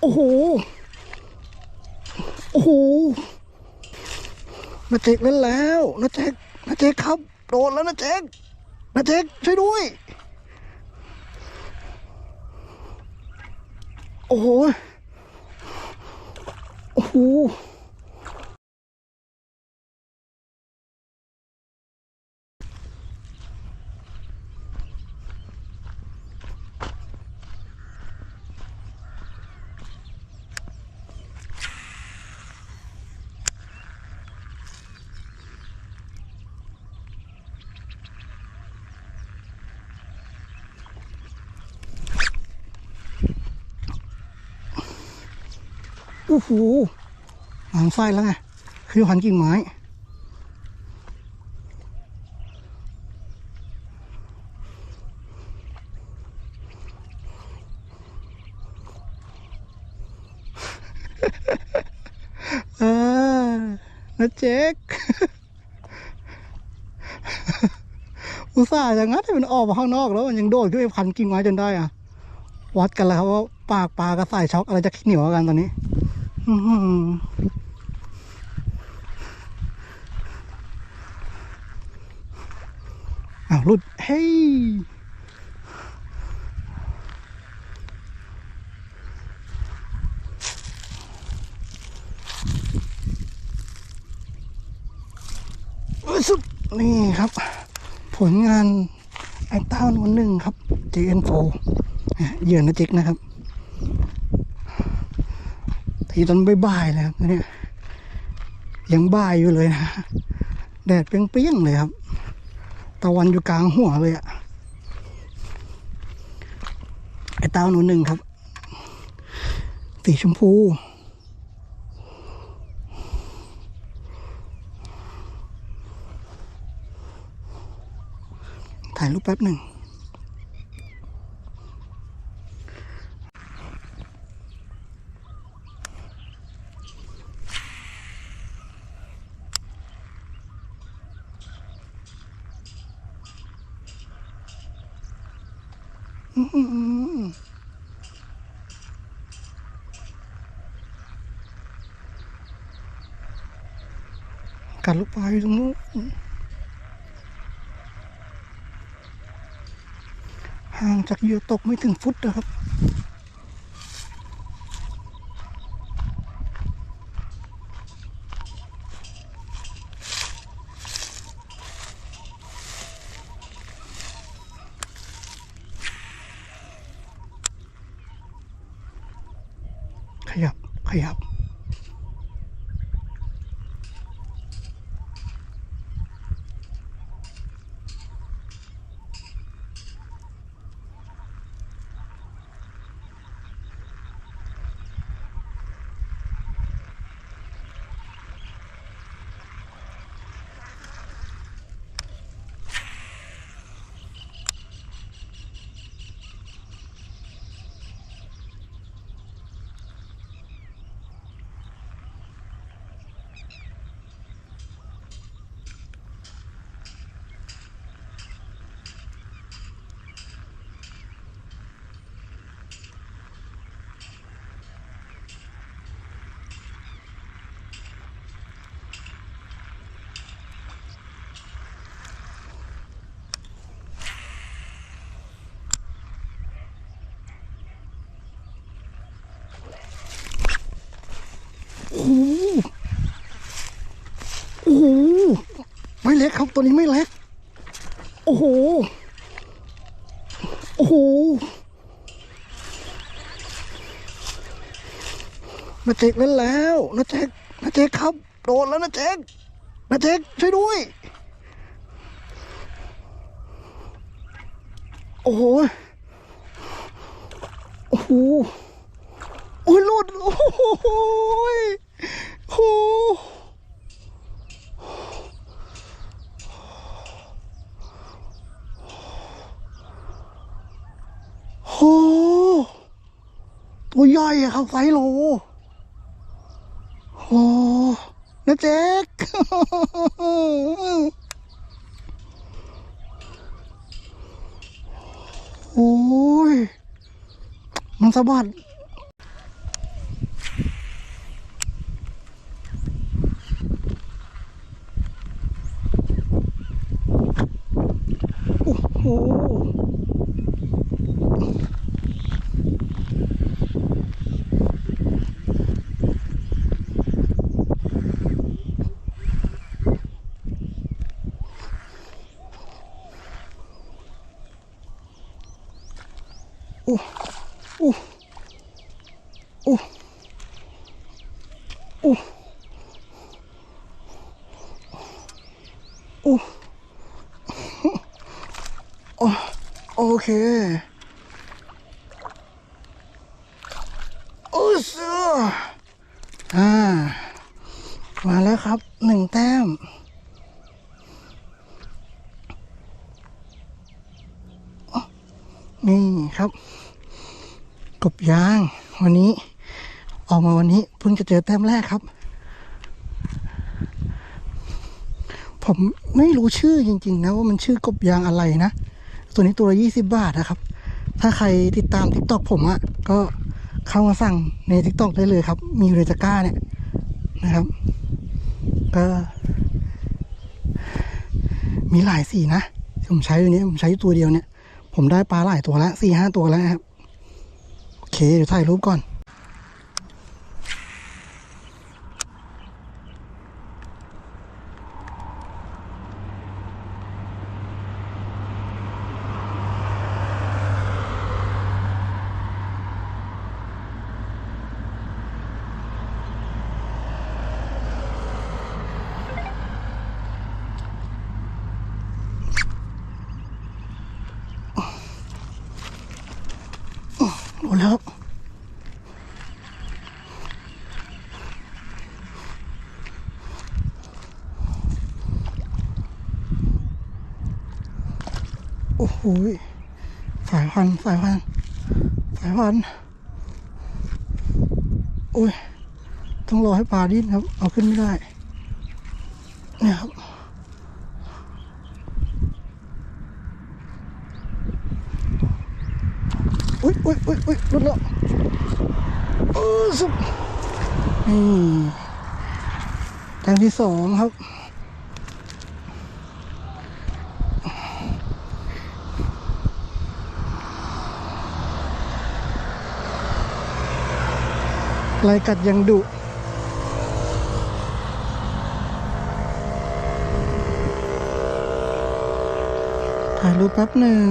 โอ้โห โอ้โหนาเจกเล่นแล้วนาเจกนาเจกครับ โดนแล้วนาเจกนาเจกช่วยด้วย โอ้โห โอ้โห อ้โหหางไส้แล้วไงคือหันกิ่งไม้เออนะเจ๊กอุตส่าห์จะงัดให้มันออกมาข้างนอกแล้วมันยังโดดขึ้นไปพันกิ่งไม้จนได้อะวัดกันแล้วครับว่าปากปลากับสายช็อกอะไรจะขี้เหนียวกันตอนนี้ อ้าวหลุด เฮ้ยสุด นี่ครับ ผลงานไอ้เต้านวลหนึ่งครับ JN4 เหยื่อนะจิกนะครับ ทีตอนบ่ายๆเลยครับเนี่ยยังบ่ายอยู่เลยนะแดดเปรี้ยงๆเลยครับ ตะวันอยู่กลางหัวเลยอะไอ้เต้าหนูหนึ่งครับ สีชมพู ถ่ายรูปแป๊บหนึ่ง กัดลูกปลาอยู่ตรงนู้นห่างจากเหยื่อตกไม่ถึงฟุตนะครับ ขยับ ขยับ โอ้โหโอ้โห ไม่เล็ กครับตัวนี้ไม่เล็ก โอ้โห โอ้โหนาเจกเล่นแล้วนาเจกนาเจกครับ โดนแล้วนาเจกนาเจกช่วยด้วย โอ้โห โอ้โห โอ้ยหลุดโอ้โหยโอ้โห โหตัวใหญ่อะครับไซโลโอ้นะเจ๊กโอ้ย มันสะบัดโอ้โห อ้โอ้โอ้โอ้โอ้โอ้โอเคโอ้เสืออ่า มาแล้วครับหนึ่งแต้ม นี่ครับ กบยาง วันนี้ ออกมาวันนี้เพิ่งจะเจอแต้มแรกครับ ผมไม่รู้ชื่อจริง ๆ นะว่ามันชื่อกบยางอะไรนะ ตัวนี้ตัวละยี่สิบบาทนะครับ ถ้าใครติดตามทิกตอกผมอะ่ะ ก็เข้ามาสั่งในทิกตอกได้เลยครับ มีอยู่ในตะกร้าเนี่ยนะครับ ก็ มีหลายสีนะผมใช้ตัวนี้ผมใช้ตัวเดียวเนี่ย ผมได้ปลาหลายตัวแล้วสี่ห้าตัวแล้วครับ โอเค เดี๋ยวถ่ายรูปก่อน หมดแล้ว โอ้โหยสายพันสายพันสายพันโอ้ย ต้องรอให้ปลาดิ้นครับ เอาขึ้นไม่ได้ เนี่ยครับ อุ้ยอุ้ยอุ้ยอุ้ยหลุดแล้วเออสุดนี่แต้มที่สองครับ ลายกัดยังดุถ่ายรูปแป๊บหนึ่ง